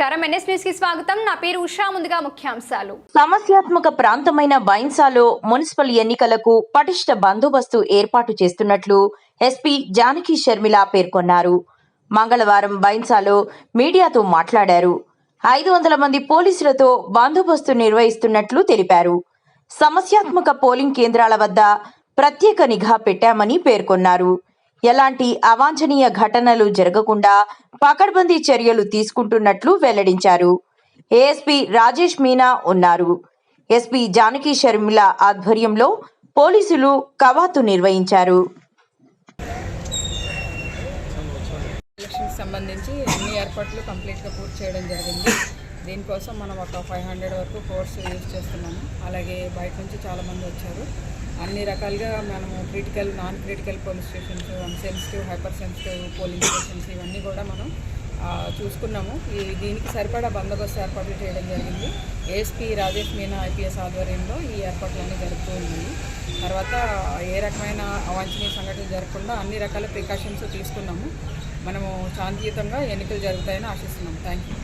నమస్కారం. కి స్వాగతం. నా పేరు ఉషా. ముందుగా ముఖ్యాంశాలు. సమస్యాత్మక ప్రాంతమైన బైన్సాలో మున్సిపల్ ఎన్నికలకు పటిష్ట బందోబస్తు ఏర్పాటు చేస్తున్నట్లు ఎస్పీ జానకి షర్మిల పేర్కొన్నారు. మంగళవారం బైన్సాలో మీడియాతో మాట్లాడారు. ఐదు వందల మంది పోలీసులతో బందోబస్తు నిర్వహిస్తున్నట్లు తెలిపారు. సమస్యాత్మక పోలింగ్ కేంద్రాల వద్ద ప్రత్యేక నిఘా పెట్టామని పేర్కొన్నారు. ఎలాంటి అవాంఛనీయ ఘటనలు జరగకుండా పకడ్బందీ చర్యలు తీసుకుంటున్నట్లు వెల్లడించారు. ఏఎస్పీ రాజేష్ మీనా ఉన్నారు. ఎస్పీ జానకి షర్మిల ఆధ్వర్యంలో పోలీసులు కవాతు నిర్వహించారు. సంబంధించి అన్ని ఏర్పాట్లు కంప్లీట్గా పూర్తి చేయడం జరిగింది. దీనికోసం మనం ఒక ఫైవ్ హండ్రెడ్ వరకు ఫోర్స్ యూజ్ చేస్తున్నాము. అలాగే బయట నుంచి చాలామంది వచ్చారు. అన్ని రకాలుగా మనము critical non critical police stations sensitive hyper sensitive polling stations ఇవన్నీ కూడా మనం చూసుకున్నాము. ఈ దీనికి సరిపడా బందోబస్తు ఏర్పాట్లు చేయడం జరిగింది. ఏఎస్పీ రాజేష్ మీనా ఐపీఎస్ ఆధ్వర్యంలో ఈ ఏర్పాట్లన్నీ జరుపుతూ ఉన్నాయి. తర్వాత ఏ రకమైన అవాంఛనీయ సంఘటనలు జరగకుండా అన్ని రకాల ప్రికాషన్స్ తీసుకున్నాము. మనము శాంతియుతంగా ఎన్నికలు జరుగుతాయని ఆశిస్తున్నాము. Thank you